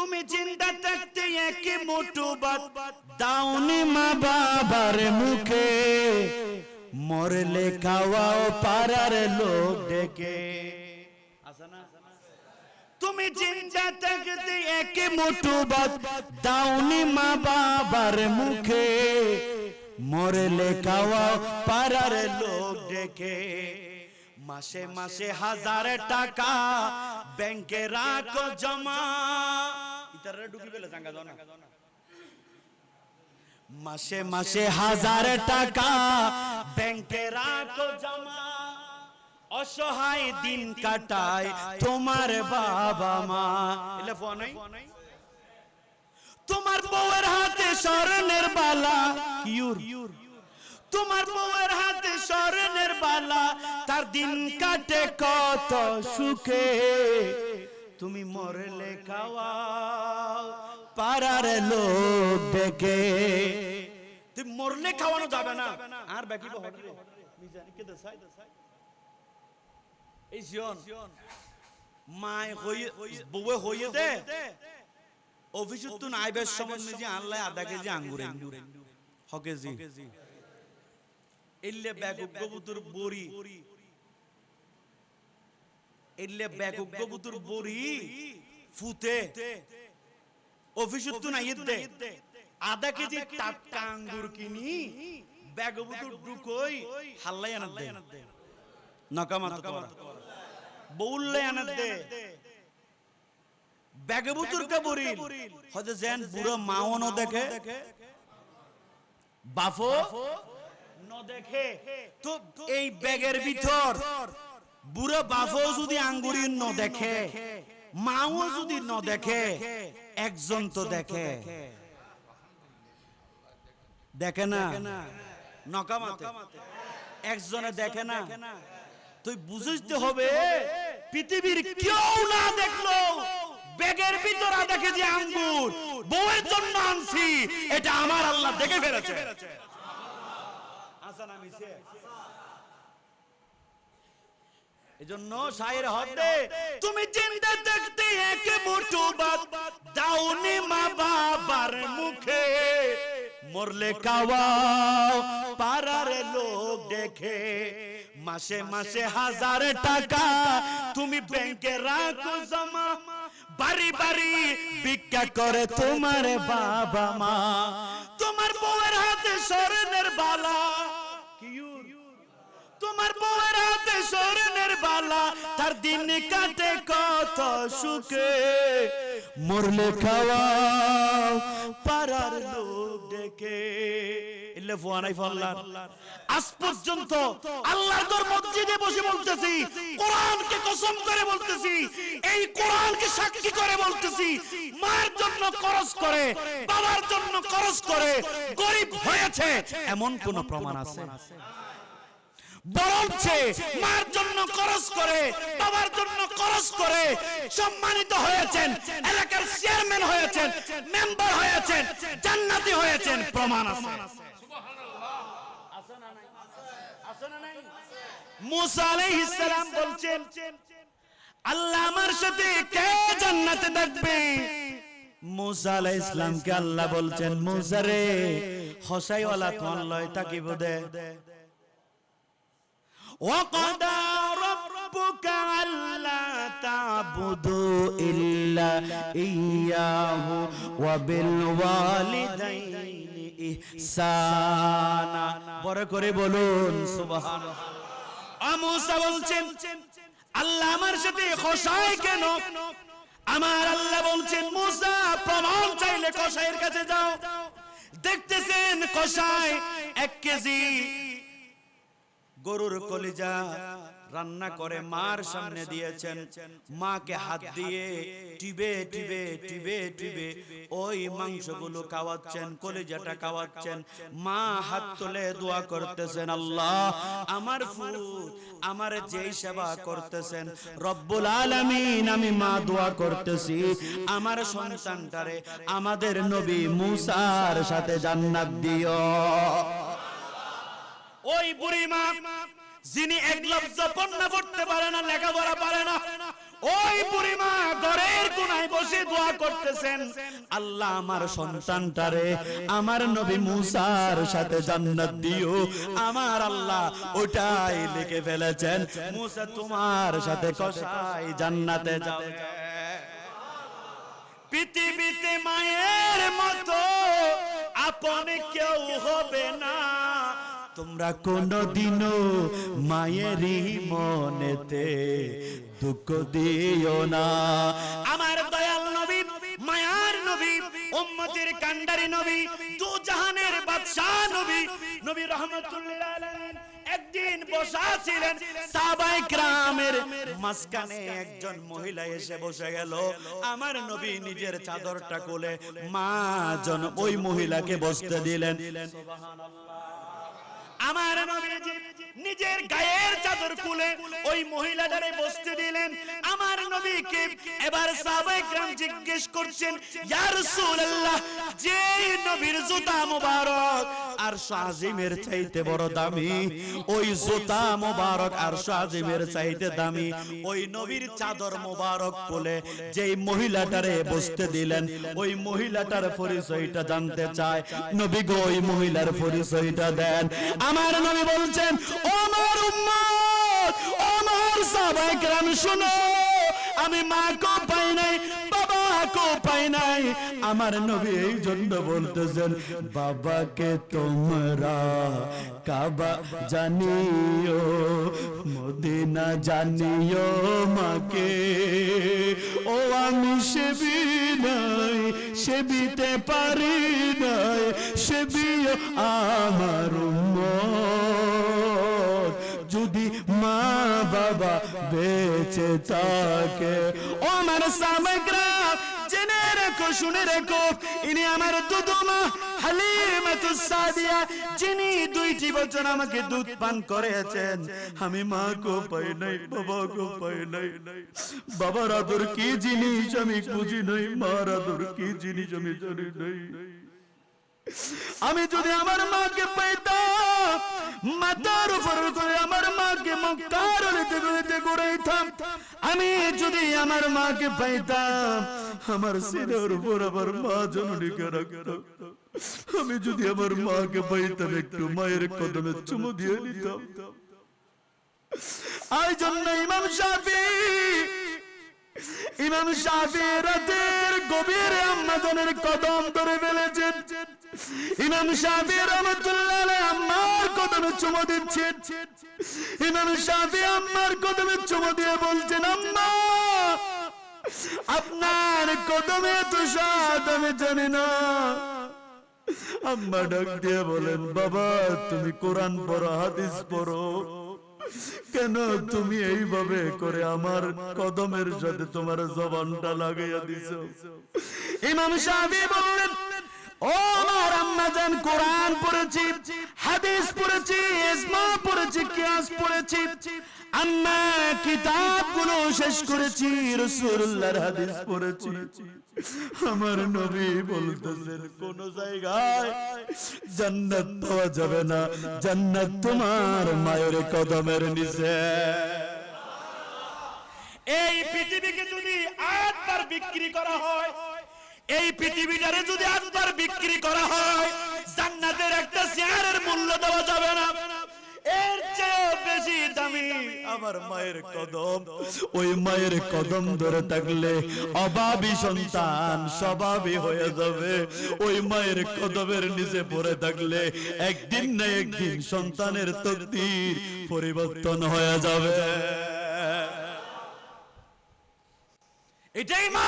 তুমি চিন্তা থাকতে একে মোটু বাদ দাউনি মা বাবার মুখে মরলে খাওয়াও পাড়ার লোক ডেকে। তুমি চিন্তা থাকতে একে মোটু বাদ দাউনি মা বাবার মুখে মরলে খাওয়াও পাড়ার লোক ডেকে। মাসে মাসে হাজার টাকা ব্যাংকে রাখো জমা। ইতারে ঢুকি পেলে জাঙ্গা দাও না। মাসে মাসে হাজার টাকা ব্যাংকে রাখো জমা। অসহায় দিন কাটায় তোমার বাবা মা। এলে ফোন নাই? তোমার বউয়ের হাতে স্বর্ণের বালা। ইউর তোমার বউয়ের হাতে স্বর্ণের বালা তার দিন কাটে কত সুখে। তুমি মরলে খাওয়া পাড়ার লোক ডেকে তুই মরলে খাওয়ানো যাবে না। আর বাকি হোটেলে মিজানি কে এই জিয়ন মায় হইয়ে বউয়ে হইয়ে দে। অফিসত তো নাইবের সময় আধা কেজি আঙ্গুর। হকে জি এলে ব্যাগুক কবুতর বড়ি। এলে ব্যাগুক কবুতর বড়ি ফুতে। অফিসত তো নাই দে আধা কেজি টাটকা আঙ্গুর কিনি ব্যাগবুতর ঢুকই হাল্লাই আনাত দে নকামাত তোরা বউল্লাই আনাত দে। ব্যাগবুতর কে বড়ি হয়তো যেন বুড়ো মাও ন দেখে। বাফো? ন দেখে তো এই ব্যাগের ভিতর বুড়ো যদি ন দেখে মাও যদি ন দেখে একজন তো দেখে। দেখে। না? নকামাতে একজনে দেখে না? তুই বুঝতে হবে পৃথিবীর কেউ না দেখল ব্যাগের ভিতর দেখে যে আঙ্গুর। বউয়ের জন্য আনছি এটা আমার আল্লাহ দেখে ফেলেছে। আসান আমি এজন্য শায়ের হতে তুমি দেখতে একে মুঠো মা বাবার মুখে। মরলে কাওয়াও পাড়ার লোক দেখে। মাসে মাসে হাজার টাকা তুমি ব্যাংকে রাখো জমা। বাড়ি বাড়ি ভিক্ষা করে তোমার বাবা মা। তোমার বউয়ের হাতে স্বর্ণের বালা। তোমার হাতে স্বর্ণের বালা, তার দিন কাটে কত সুখে। মরলে খাওয়া পাড়ার লোক ডেকে। এলে ফোয়ানাই ফল্লার। আজ পর্যন্ত আল্লাহর দর মসজিদে বসে বলতেছি, কোরআনকে কসম করে বলতেছি, এই কোরআনকে সাক্ষী করে বলতেছি, মার জন্য খরচ করে, বাবার জন্য খরচ করে, গরিব হয়েছে, এমন কোন প্রমাণ আছে? বরঞ্চে মার জন্য খরচ করে, বাবার জন্য খরচ করে সম্মানিত হয়েছেন, এলাকার চেয়ারম্যান হয়েছেন, মেম্বার হয়েছেন, জান্নাতি হয়েছেন, প্রমাণ আছে। আল্লাহ থাকবে? বলছেন, মুসা রে, হসাইওয়ালা তোমার লয় তাকিব দে। وقضى ربك ألا تعبدوا إلا إياه وبالوالدين إحسانا বড় করে বলুন সুবহান আমুসা বলছেন আল্লাহ আমার সাথে খসায় কেন আমার আল্লাহ বলছেন মুসা প্রমাণ চাইলে কসাইয়ের কাছে যাও দেখতেছেন কসাই এক কেজি গরুর কলিজা রান্না করে মার সামনে দিয়েছেন। মাকে হাত দিয়ে টিবে টিবে টিবে টিবে ওই মাংসগুলো খাওয়াচ্ছেন কলিজাটা খাওয়াচ্ছেন। মা হাত তুলে দোয়া করতেছেন আল্লাহ আমার ফুল আমার যেই সেবা করতেছেন রব্বুল আলামিন আমি মা দোয়া করতেছি। আমার সন্তানটারে আমাদের নবী মুসার সাথে জান্নাত দিও। ওই বুড়ি মা যিনি এক লফজ পণ্য পড়তে পারে না লেখাপড়া পারে না ওই বুড়িমা ঘরের কোনায় বসে দোয়া করতেছেন। আল্লাহ আমার সন্তানটারে আমার নবী মুসার সাথে জান্নাত দিও। আমার আল্লাহ ওটাই লিখে ফেলেছেন। মুসা তোমার সাথে কষাই জান্নাতে যাবে। পৃথিবীতে মায়ের মতো আপন কেউ হবে না। তোমরা কোনদিনও মায়েরই মনেতে দুঃখ দিও না। আমার দয়াল নবী, মায়ার নবী, উম্মতের কান্ডারি নবী দু জাহানের বাদশাহ নবী নবী রহমতুল্লাহ একদিন বসা ছিলেন সাহাবাই গ্রামের মাঝখানে একজন মহিলা এসে বসে গেল। আমার নবী নিজের চাদরটা কোলে মা জন ওই মহিলাকে বসতে দিলেন। আমার নবীজি নিজের গায়ের চাদর খুলে ওই মহিলাটারে বসতে দিলেন আমার নবীকে এবার সাহাবায়ে کرام জিজ্ঞেস করছেন ইয়া রাসূলুল্লাহ যে নবীর জুতা মোবারক চাইতে বড় দামি। ওই মোবারক চাইতে দামি। ওই নবীর চাদর মোবারক বলে যেই মহিলাটারে বসতে দিলেন। ওই মহিলাটার পরিচয়টা জানতে চায়। নবী গো ওই মহিলার পরিচয়টা দেন। আমার নবী বলছেন আমার উম্মত আমার সাহাবায়ে কেরাম শুনো আমি মা কো পাই নাই আমার নবী এই জন্য বলতেছেন, বাবাকে তোমরা কাবা জানিও, মদিনা জানিও মাকে। ও আমি সেবি নাই, সেবিতে পারি নাই, সেবিও আমার যদি মা বাবা বেঁচে থাকে ও আমার সামগ্রা জেনে রেখো, শুনে রেখো, ইনি আমার দুদুমা হালিমাতুস সাদিয়া যিনি দুইটি বছর আমাকে দুধ পান করেছেন। আমি মা কো পাই নাই, বাবা কো পাই নাই। বাবার আদর কি জিনিস আমি বুঝি নাই, মার আদর কি জিনিস আমি জানি নাই। আমি যদি আমার মাকে পাইতাম মাথার উপর করে আমার মাকে মক্কার হইতে হইতে ঘুরাইতাম আমি যদি আমার মাকে পাইতাম, আমার সিনের উপর আমার মা জননীকে রাখতাম আমি যদি আমার মাকে পাইতাম, একটু মায়ের কদমে চুমু দিয়ে নিতাম আই জন্য ইমাম শাফি ইমাম শাফি রাতের গভীর আম্মাজানের কদম ধরে ফেলেছেন। ইমাম শাফি রহমতুল্লাহ আম্মার কদমে চুমো দিচ্ছেন। ইমাম শাফি আম্মার কদমে চুমো দিয়ে বলছেন, আম্মা, আপনার কদমে তো স্বাদ আমি জানি না। আম্মা ডাক দিয়ে বলেন, বাবা, তুমি কোরআন পড়ো, হাদিস পড়ো। কেন তুমি এইভাবে করে আমার কদমের সাথে তোমার জবানটা লাগাইয়া দিছো। ইমাম সাহেব বললেন ও আমার আম্মা জান কোরআন পড়েছি হাদিস পড়েছি ইসমা পড়েছি কিয়াস পড়েছি আম্মা কিতাবগুলো শেষ করেছি রাসূলুল্লাহর হাদিস পড়েছি। আমার নবী বলতেছেন কোন জায়গায় জান্নাত পাওয়া যাবে না। জান্নাত তোমার মায়ের কদমের নিচে। এই পৃথিবীকে যদি আটবার বিক্রি করা হয় এই পৃথিবীটারে যদি আটবার বিক্রি করা হয় জান্নাতের একটা শেয়ারের মূল্য দেওয়া যাবে না। এর চেয়ে বেশি দামি আমার মায়ের কদম। ওই মায়ের কদম ধরে থাকলে অভাবী সন্তান স্বভাবী হয়ে যাবে। ওই মায়ের কদমের নিচে পড়ে থাকলে একদিন না একদিন সন্তানের তকদির পরিবর্তন হয়ে যাবে। এটাই মা!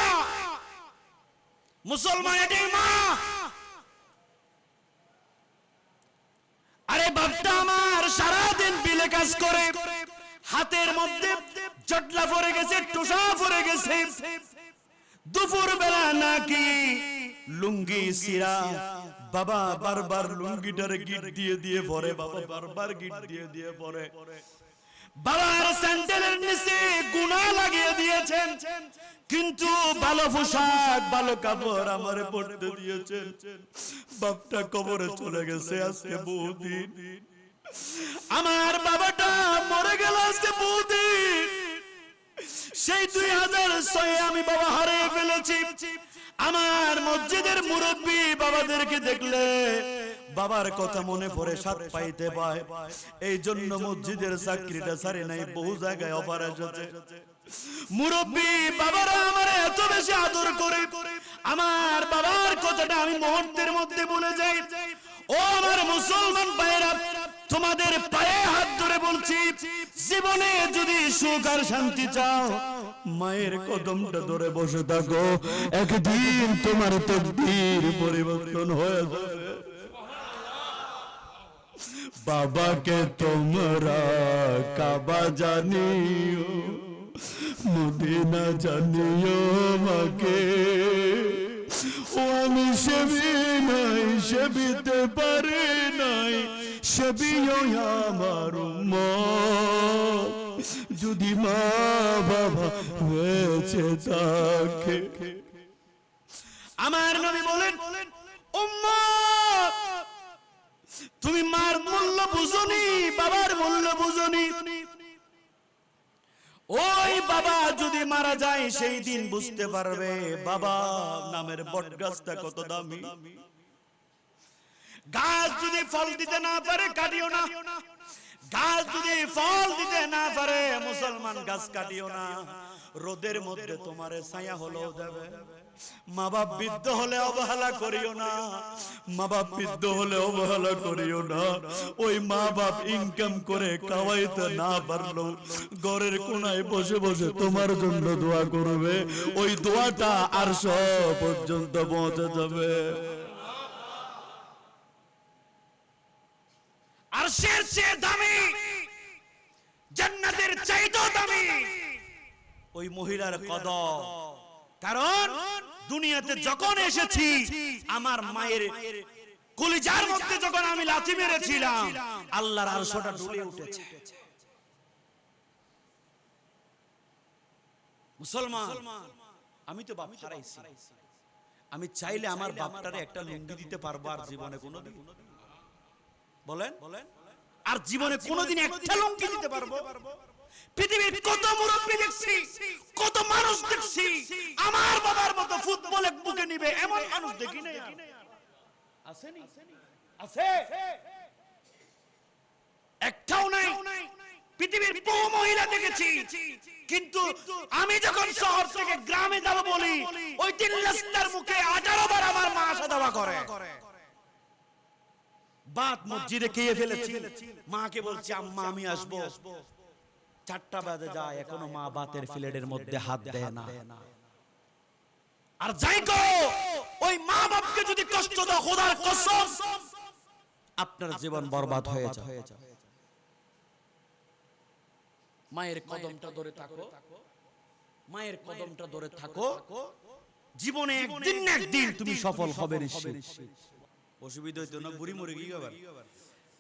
মুসলমান এটাই মা! আরে বাপটা আমার সারাদিন বিলে কাজ করে। হাতের মধ্যে জটলা পড়ে গেছে, টুসা পড়ে গেছে। দুপুর বেলা নাকি লুঙ্গি, সিরা। বাবা বারবার লুঙ্গিটারে গিট দিয়ে দিয়ে পরে, বাবা বারবার গিট দিয়ে দিয়ে পরে। বাবার স্যান্ডেলের নিচে গুণা লাগিয়ে দিয়েছেন। কিন্তু ভালো পোশাক, ভালো কাপড় আমারে পড়তে দিয়েছেন। বাপটা কবরে চলে গেছে আজকে বহুদিন। আমার বাবাটা মরে গেল আজকে বহুদিন। সেই দুই হাজার ছয়ে আমি বাবা হারিয়ে ফেলেছি। আমার মসজিদের মুরব্বী বাবাদেরকে দেখলে বাবার কথা মনে পড়ে সাত পাইতে পায়। এই জন্য মসজিদের চাকরিটা সারি নাই বহু জায়গায় অফার এসেছে মুরব্বী বাবারা আমার এত বেশি আদর করে। আমার বাবার কথাটা আমি মুহূর্তের মধ্যে বলে যাই। ও আমার মুসলমান ভাইয়েরা তোমাদের পায়ে হাত ধরে বলছি জীবনে যদি সুখ আর শান্তি চাও মায়ের কদমটা ধরে বসে থাকো। একদিন তোমার তকদির পরিবর্তন হয়ে যাবে। বাবাকে তোমরা কাবা জানিও, মদিনা জানিও মাকে। ও আমি সেবি নাই সেবিতে পারি নাই সেবিও আমার উম্মত। যদি মা বাবা বেঁচে থাকে আমার নবী বলেন, উম্মত! তুমি মার মূল্য বুঝনি, বাবার মূল্য বুঝনি। ওই বাবা যদি মারা যায়, সেই দিন বুঝতে পারবে বাবা নামের বট গাছটা কত দামি। গাছ যদি ফল দিতে না পারে, কাটিও না। গাছ যদি ফল দিতে না পারে, মুসলমান গাছ কাটিও না। রোদের মধ্যে তোমারে ছায়া হলেও যাবে। মা বাপ বৃদ্ধ হলে অবহেলা করিও না। মা বাপ বৃদ্ধ হলে অবহেলা করিও না। ওই মা বাপ ইনকাম করে খাওয়াইতে না পারল। ঘরের কোনায় বসে বসে তোমার জন্য দোয়া করবে। ওই দোয়াটা আর সব পর্যন্ত পৌঁছে যাবে। আর চেয়ে দামি। জান্নাতের চাইতেও দামি ওই মহিলার কদম কারণ দুনিয়াতে যখন এসেছি আমার মায়ের কলিজার মধ্যে যখন আমি লাথি মেরেছিলাম আল্লাহর আরশটা ডুলে উঠেছে। মুসলমান আমি তো বাপ হারাইছি। আমি চাইলে আমার বাপটারে একটা লুঙ্গি দিতে পারব আর জীবনে কোনোদিন। বলেন? বলেন? আর জীবনে কোনোদিন একটা লুঙ্গি দিতে পারব? পৃথিবীর কত মুরব্বী দেখছি কত মানুষ দেখছি আমার বাবার মতো ফুটবলে বুকে নিবে এমন মানুষ দেখি আর। আসেনি? আছে একটাও নাই। পৃথিবীর বহু মহিলা দেখেছি কিন্তু আমি যখন শহর থেকে গ্রামে যাব বলি ওই তিন রাস্তার মুখে আঠারো বার আমার মা আসা দেওয়া করে। বাত মসজিদে খেয়ে ফেলেছি। মাকে বলছি আম্মা আমি আসব। চারটা বাজে যায় এখনও মা বাতের ফ্লেটের মধ্যে হাত দেয় না। আর যাই করো ওই মা বাপকে যদি কষ্ট দাও খোদার কসম আপনার জীবন বরবাদ হয়ে যায় মায়ের কদমটা ধরে থাকো। মায়ের কদমটা ধরে থাকো। জীবনে একদিন না একদিন তুমি সফল হবে নিশ্চিত অসুবিধা হইতো না বুড়ি মরে গিয়ে আবার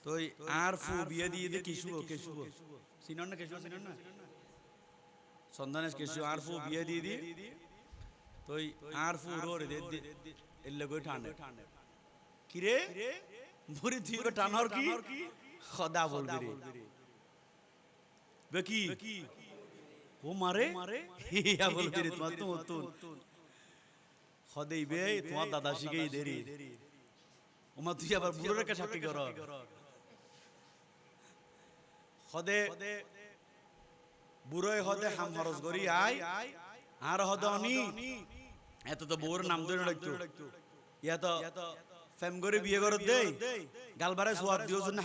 তো আর ফু বিয়ে দিয়ে দিয়ে কিশু কেশু চিনন না কেশু চিনন না সন্ধানের কেশু আর ফু বিয়ে দিয়ে দিয়ে। তো আর ফু রোরে দে এলে কই ঠান্ডে কি রে বুড়ি দিয়ে টানার কি? খদা বলবি রে। বেকি ও মারে? ইয়া বলবি রে তোমার তো তুন খদেই বে তোমার দাদা শিখেই দেরি। ওমা তুই আবার বুড়ো রেখে সাক্ষী কর হদে বুড়োয় হদে হাম খরচ করি আই আর অনি। এত তো বউর নাম ধরে রাখতো তো ফেম করে বিয়ে করত দেই গালবারে সোয়াদ দিও জন্য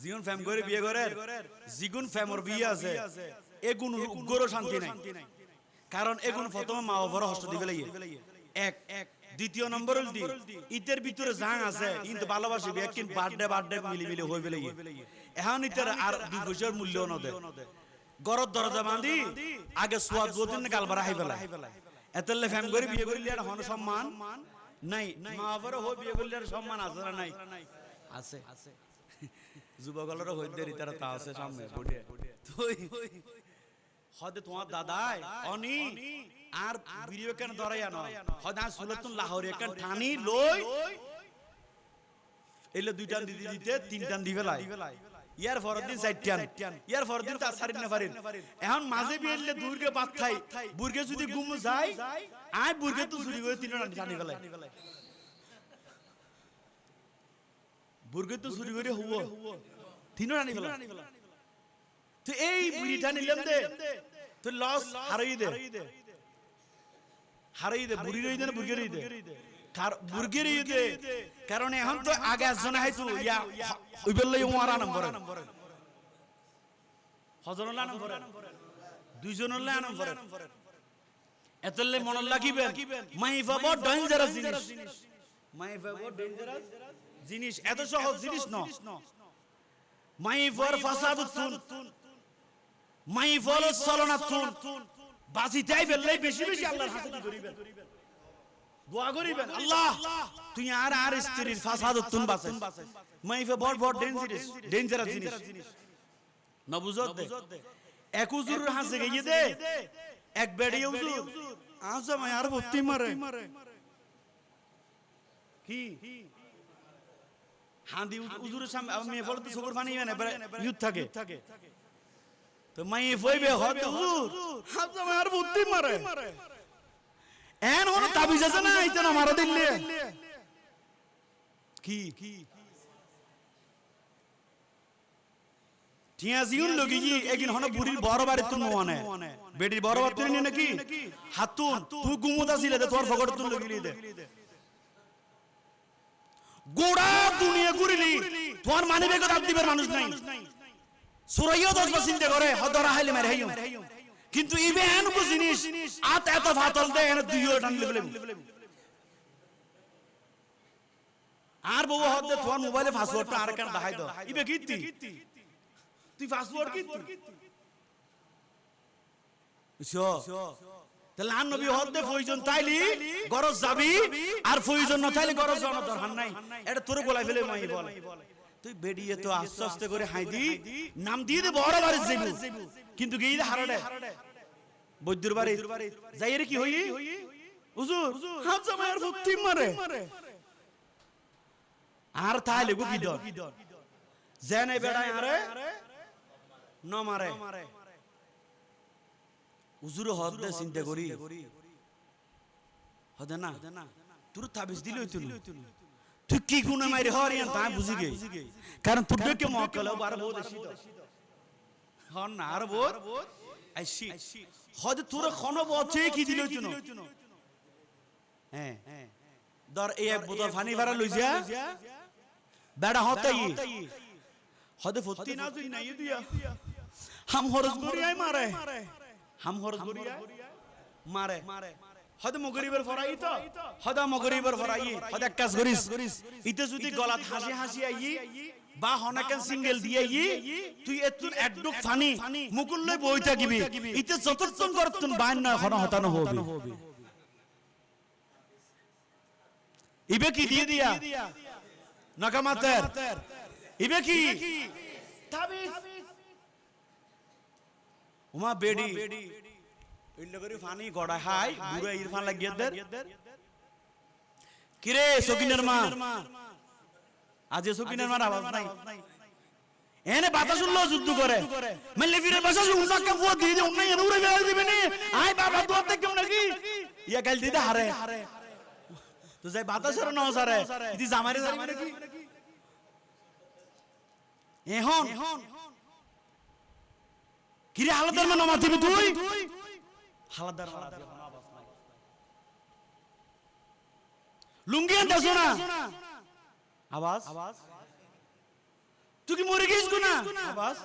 জিগুন করে বিয়ে করে জিগুন ফেমর বিয়ে আছে। এগুন উগ্র শান্তি নাই। কারণ এগুন প্রথমে মা বাবার হস্ত দিবে লাগে এক এক। দ্বিতীয় নম্বর দি ইতের ভিতরে জাং আছে কিন্তু ভালোবাসি কিন্তু বার্থডে বার্থডে মিলি মিলি হই বেলে এখন ইতের আর দুই পয়সার মূল্য ন দে গরত দরজা বাঁধি আগে সোয়াদ বোদিন গালবারা হাই ফেলা এতলে ফ্যাম করে বিয়ে করিলে আর হন সম্মান? নাই মা বাবার হই বিয়ে করলে আর সম্মান আছে না নাই? আছে যুবকলেরও হই দেরি তারা তা আছে সামনে তুই হদে তোমার দাদাই, অনি, আর ভিডিও কেন ধরাই আনো হদে সুলতুন লাহোর এখান ঠানি লই, এলে দুইটা দিদি দিতে তিনটান দিবে লাই ইয়ার পরের দিন চারটান ইয়ার পরের দিন তার সারিন নাফারিন এখন মাঝে বিয়েলে দুর্গে বাদ খাই, বুর্গে যদি গুম যায়, আয় বুর্গে তো চুরি করে তিন জানি ফেলাই বুর্গে তো চুরি করে হব তিনও রানি ফেলাই তো এই বুড়িটা নিলাম দে। তো লস হারাই দে। হারাই দে। বুড়ি রই দে বুর্গে রই দে? রই দে। কারণ এখন তো আগে আসজন হাইতু ইয়া ওই বললে ওয়ারা নম্বর হজরুল্লাহ নম্বর দুইজনুল্লাহ নম্বর এতলে মন লাগিবেন। মাইফা বড় ডেঞ্জারাস জিনিস। মাইফা বড় ডেঞ্জারাস জিনিস। এত সহজ জিনিস ন। মাইফার ফাসাদুতুন মাইফার সলনাতুন বাজিটাই বেললাই বেশি বেশি আল্লাহর কি করিবেন দোয়া করিবেন। আল্লাহ তুই আর আর স্ত্রীর ফাসাদুতুন বাঁচাই মাইফা বড় বড় ডেঞ্জারাস ডেঞ্জারাস জিনিস। না বুঝত দে। এক উজুর হাসে গিয়ে দে। এক বেড়ে উজুর আজ আমায় আর ভর্তি মারে। কি? হাঁদি উজুরের সামনে মেয়ে ফলে তো চোখের পানি মানে ইউথ থাকে। তো মাই ফইবে হতে হুজুর। আজ আমায় আর মারে। এন তাবিজ আছে না? এইটা না মারা দিলে কি? লগি জি হন বুড়ির বড় বাড়ি তুন মনে? বেটির বড় বাড়ি তুই নাকি? হাতুন তুই গুমুদ দে তোর ফকট তুন গোড়া দুনিয়া ঘুরিলি তোমার মানে দাম দিবার মানুষ নাই। সুরাইও দশ চিন্তা করে হদরা হাইলে মেরে কিন্তু ইবে এন কো জিনিস, আত এত ফাতল দে, এন আর বউ হদ দে তোমার মোবাইলে পাসওয়ার্ডটা আর কেন দেখাই দাও? ইবে কীর্তি? তুই পাসওয়ার্ড কি তাহলে আন নবী তাইলি গরজ যাবি, আর প্রয়োজন না তাইলে গরজ যাওয়ার দরকার নাই। এটা তোর গোলাই ফেলে মাই বলে। তুই বেরিয়ে তো আস্তে আস্তে করে হাই দি নাম দিয়ে দে বড় বাড়ি যাইবো কিন্তু গিয়ে দে হারাডে বৈদ্যুর বাড়ি। যাই রে কি হই হুজুর হাত জামাই আর ভক্তি মারে। আর তাইলে গো বিদর জেনে বেড়ায় আরে ন মারে। উজুর হদ দে চিন্তা করি। হদে না। তোর তাবিজ দিলে তুই তুই কি গুণে মারি হর তা বুঝি গে কারণ তোর কে মক্কল বার বহুত এসি হন না আর বহুত আইসি হদ তোর খন বচে কি দিলে তুই হ্যাঁ দর এই এক বোতল পানি ভরা লই যা বেড়া হতাই হদে ফতি না তুই নাই দিয়া হাম হরস গরিয়াই মারে হাম হরস গরিয়াই মারে হদে মগরিবের ফরাই তো হদা মগরিবের ফরাই হদে এক কাজ করিস ইতে যদি গলাত হাসি হাসি আই বা হনাকেন সিঙ্গেল দিয়ে ই তুই এতুন একডুক ফানি মুকুল লই বই থাকিবি। ইতে যতক্ষণ করতুন বাইন না হন হতানো হবে। ইবে কি দিয়ে দিয়া? নাকামাতের। ইবে কি? তাবিজ। উমা বেডি। ইল্লে ফানি গড়া হাই বুড়া ইরফান লাগিয়ে দের কিরে সকিনের মা? আজ সকিনের মার আওয়াজ নাই। এনে বাতাস উল্লো যুদ্ধ করে। মেলে ফিরে কা দিয়ে দে উন্নই এনে উড়ে বেড়ে দিবে নি। আই বাবা তোর থেকে নাকি? ইয়া গাল দিতে হারে। তো যাই বাতাসের ন সারে। ইদি জামারে জামারে কি এখন কিরে হালাদার মানে মাতিবি তুই? হালাদার লুঙ্গি আনতেছো না। আওয়াজ তুই কি মরে গেছিস না আওয়াজ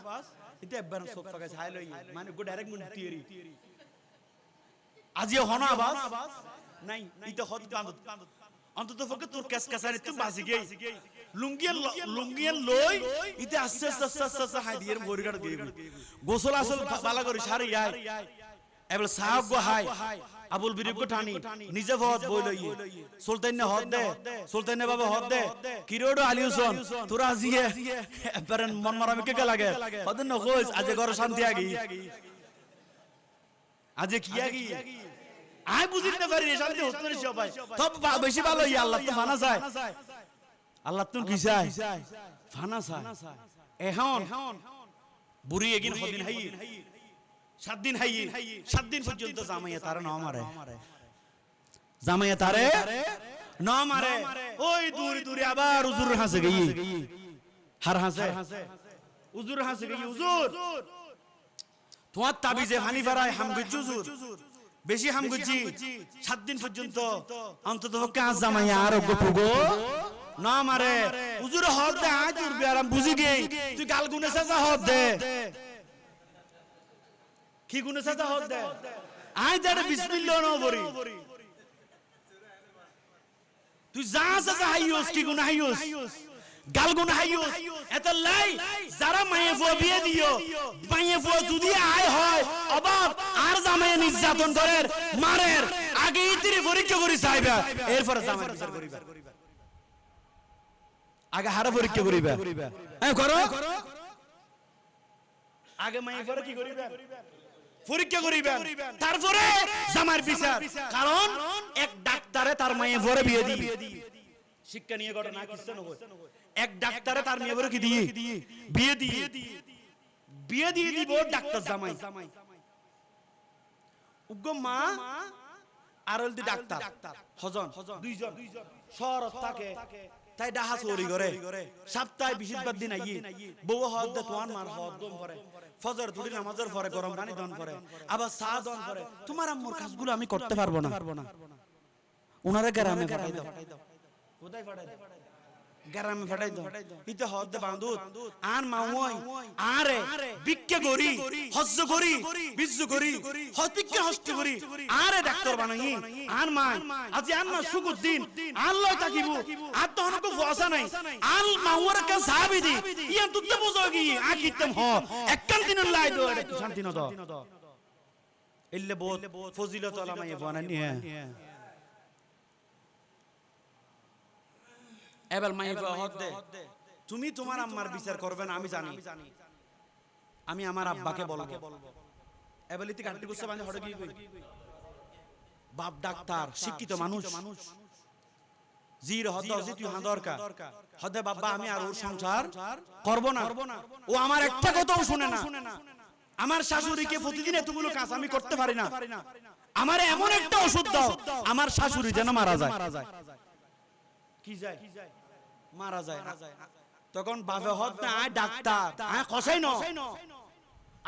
এটা একবার সব টাকা ছাই লই মানে গো ডাইরেক্ট মুন টিয়েরি আজি হন আওয়াজ নাই ইটা হত কান্দত অন্তত পক্ষে তোর কেস কাছারি তুই বাসি গেই। লুঙ্গিয়ান লুঙ্গিয়ান লই ইতে আস্তে আস্তে আস্তে আস্তে আস্তে হাই দিয়ে গেই গোসল আসল বালা করি সারি আয়। এবার সাহাব হাই, আবুল বিরিব ঠানি, নিজে ভত বই লই সুলতান নে হদ দে, সুলতান নে বাবা হদ দে। কিরোডো আলিউসন, তোরা আজিয়ে এবার মন মারামি কে লাগে? হদ ন কইস আজ ঘর শান্তি আগি। আজ কি আগি? আই বুঝিতে পারি রে শান্তি হতে পারি সবাই। সব বেশি ভালো ইয়া আল্লাহ তো মানা যায় আল্লাহ তুমি কি চাই ফানা চাই এখন বুড়ি এগিন হদিন হাই সাত দিন হাই সাত দিন পর্যন্ত জামাইয়া তারে ন মারে জামাইয়া তারে ন মারে ওই দূরে দূরে আবার উজুর হাসে গই হার হাসে। হাসে। গই তোমার তাবিজে হানি ফারায় উজুর বেশি হামগুজ্জি সাত দিন পর্যন্ত অন্তত পক্ষে আজ জামাইয়া আর গো না মারে হদ দে আজ উড়বে আরাম বুঝি গেই তুই গাল গুনে সাজা হদ দে। কি গুনে সাজা হদ দে আই দে বিসমিল্লাহ ন বরি তুই যা সাজা হাইয়স কি গুনে হাইয়স? গাল হাইয়স। এত লাই যারা মায়ে ফো বিয়ে দিও মায়ে ফো যদি আয় হয় অবাক আর জামাইয়ে নির্যাতন করে মারের আগে ইতিরি পরীক্ষা করি চাইবা এরপর জামাই বিচার করিবা। আগে হারা পরীক্ষা করিবা। হ্যাঁ করো। আগে পরে কি করিবা? পরীক্ষা করিবা তারপরে জামার বিচার। কারণ এক ডাক্তারে তার মায়ে পরে বিয়ে দিবে। শিক্ষা নিয়ে ঘটনা কিসে নয় এক ডাক্তারে তার মেয়ে পরে কি দিয়ে বিয়ে দিয়ে বিয়ে দিয়ে দিব ডাক্তার জামাই। উগ্র মা আর ডাক্তার। হজন। দুইজন। শহরত থাকে তাই ডাহা চৌরি করে। সপ্তাহে বিশিষবার দিন আইয়ে। বউ হদ দে তোমার মার হদ দম করে ফজর দুটি নামাজের পরে গরম পানি দন করে। আবার চা দন করে। তোমার আম্মুর কাজগুলো আমি করতে পারব না। ওনারে গ্রামে ফাটাই দাও। কোথায় ফাটাই দাও? গ্রামে ফাটাই দাও। ইতে হদ বাঁধুত আর মাওয় আরে বিক্কে গরি হজ্জ গরি বিজ্জ গরি বিক্কে হস্ত গরি আরে ডাক্তার বানাই। আর মা আজি আর মা সুকুদ্দিন আর লয় তাকিবু আর তো অনেক ফসা নাই। আর মাওয়ার কা সাহাবি দি। ইয়ান তুতে বুঝো কি আ কিতম হ। এককান দিন লাই দো শান্তি ন দো ইল্লে বহুত ফজিলত আলামা ইয়ে বানানি হ্যাঁ তুমি তোমার আম্মার বিচার করবে না আমি জানি। আমি আমার আব্বাকে বলব। এবার ইতি কাটি গুছে বাঁধে হড়ে গিয়ে বাপ ডাক্তার শিক্ষিত মানুষ। জির হদ জি তুই হাঁদরকা হদে বাবা আমি আর ওর সংসার করব না। ও আমার একটা কথাও শুনে না। আমার শাশুড়িকে প্রতিদিন এতগুলো কাজ আমি করতে পারি না। আমার এমন একটা ওষুধ দাও। আমার শাশুড়ি যেন মারা যায়। কি যায়? মারা যায় তখন বাপে হত না আয় ডাক্তার। আয় কষাই ন।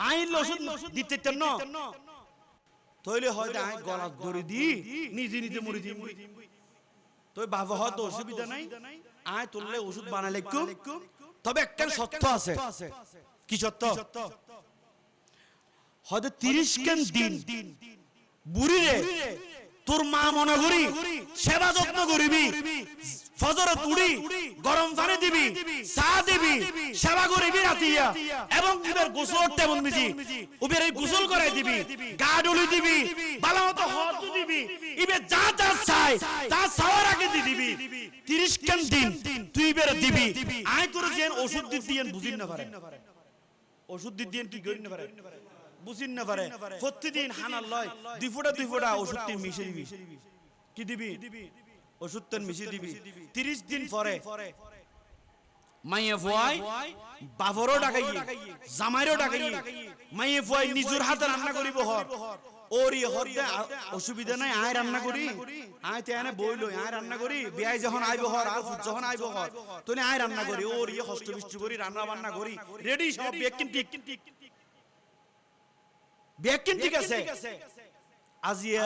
আই ওষুধ দিতে ন। তইলে হয়তো আয় গলা ধরে দি নিজে নিজে মরে দিম তো বাবা হয়তো অসুবিধা নাই। আয় তুললে ওষুধ বানালে তবে একটা সত্য আছে। কি সত্য? হয়তো তিরিশ কেন দিন? বুড়ি রে তোর মা মনে করি, সেবা যত্ন করিবি ফজর তুড়ি গরম পানি দিবি, চা দিবি, সেবা করিবি রাতিয়া এবং ইবের গোসল তেমন মিজি উবের এই গোসল করাই দিবি, গা ডুলি দিবি ভালো মতো হদ দিবি, ইবে যা যা চাই, তা চাওয়ার আগে দি দিবি। তিরিশ কেন দিন তুই ইবের দিবি? আয় তোর যে ওষুধ দি দিয়েন বুঝিন না পারে। ওষুধ দি দিয়েন তুই গরিন না পারে। বুঝিন না পারে। প্রতিদিন হানার লয় দুই ফোঁটা দুই ফোঁটা ওষুধ মিশে দিবি। কি দিবি? ওষুধ মিশে দিবি। তিরিশ দিন পরে মাইয়ে ফুয়াই বাবরও ডাকাই জামাইরও ডাকাই মাইয়ে ফুয়াই নিজের হাতে রান্না করিব হর ওরি হর অসুবিধা নাই আয় রান্না করি। আয় তে আনে বইল আয় রান্না করি বিয়াই যখন আইব হর আর যখন আইব হর তুই আয় রান্না করি ওর ইয়ে হস্ত বিষ্ট করি রান্না বান্না করি। রেডি সব বেকিন ঠিক বেকিন ঠিক আছে। আজিয়া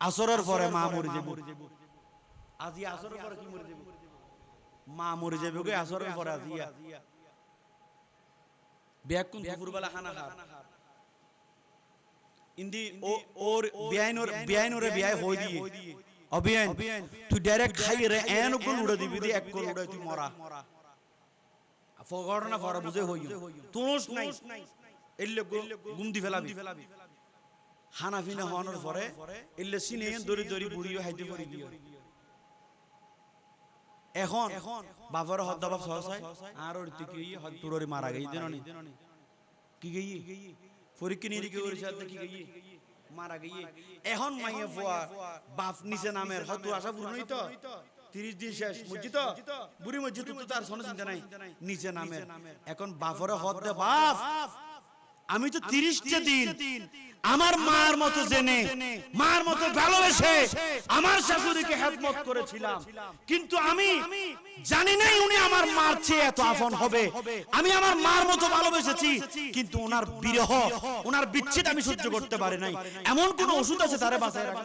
আসরের পরে মা মরে যাব। আজি আসরের পরে কি মরে যাব? মা মরে যাবে গে আসরের পরে আজিয়া। বেকুন দুপুরবেলা খানা খা ইন্দি ও ওর বিয়াইনোর বিয়াইনোরে বিয়াই হই দিয়ে। অবিয়ান তুই ডাইরেক্ট খাই রে এন কোন উড়ে দিবি দি এক কোন উড়ে তুই মরা। ফগড়না ফরা বুঝে হই তুস নাই। এখন বাবার হদ্দা বাপ এখন নিচে নামের দিন শেষ চিন্তা নাই। নিচে এখন বাপরে হদ দে বাপ। আমি তো তিরিশটা দিন আমার মার মতো জেনে মার মতো ভালোবেসে আমার শাশুড়িকে হেদমত করেছিলাম। কিন্তু আমি জানি নাই উনি আমার মার চেয়ে এত আপন হবে। আমি আমার মার মতো ভালোবেসেছি কিন্তু ওনার বিরহ ওনার বিচ্ছেদ আমি সহ্য করতে পারি নাই। এমন কোন ওষুধ আছে তারে বাঁচায় রাখা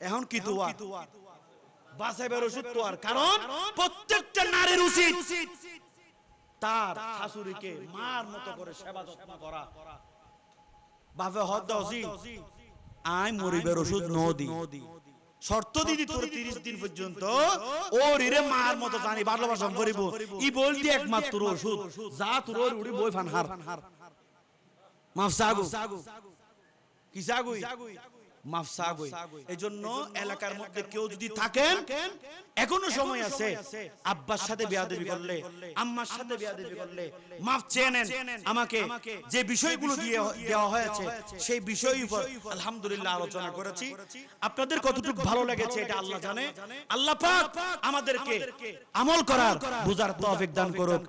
এখন কি তো আর বাঁচাইবার ওষুধ তো আর কারণ প্রত্যেকটা নারীর উচিত। তার শাশুড়িকে মার মতো করে সেবা যত্ন করা। বাপে হদ মরিবের ওষুধ নদি। শর্ত দিদি তোর তিরিশ দিন পর্যন্ত ও রিরে মার মতো জানি ভালোবাসা করিব। ই বলতি একমাত্র ওষুধ। যা তোর উড়ি বই ফান হার মাফ সাগু। কি সাগুই? মাফ সাগুই। এই জন্য এলাকার মধ্যে কেউ যদি থাকেন এখনও সময় আছে। আব্বার সাথে বিয়াদবি করলে আম্মার সাথে বিয়াদবি করলে মাফ চেয়ে নেন। আমাকে যে বিষয়গুলো দিয়ে দেওয়া হয়েছে সেই বিষয় উপর আলহামদুলিল্লাহ আলোচনা করেছি। আপনাদের কতটুকু ভালো লেগেছে এটা আল্লাহ জানে। আল্লাহ পাক আমাদেরকে আমল করার বুঝার তৌফিক দান করুক।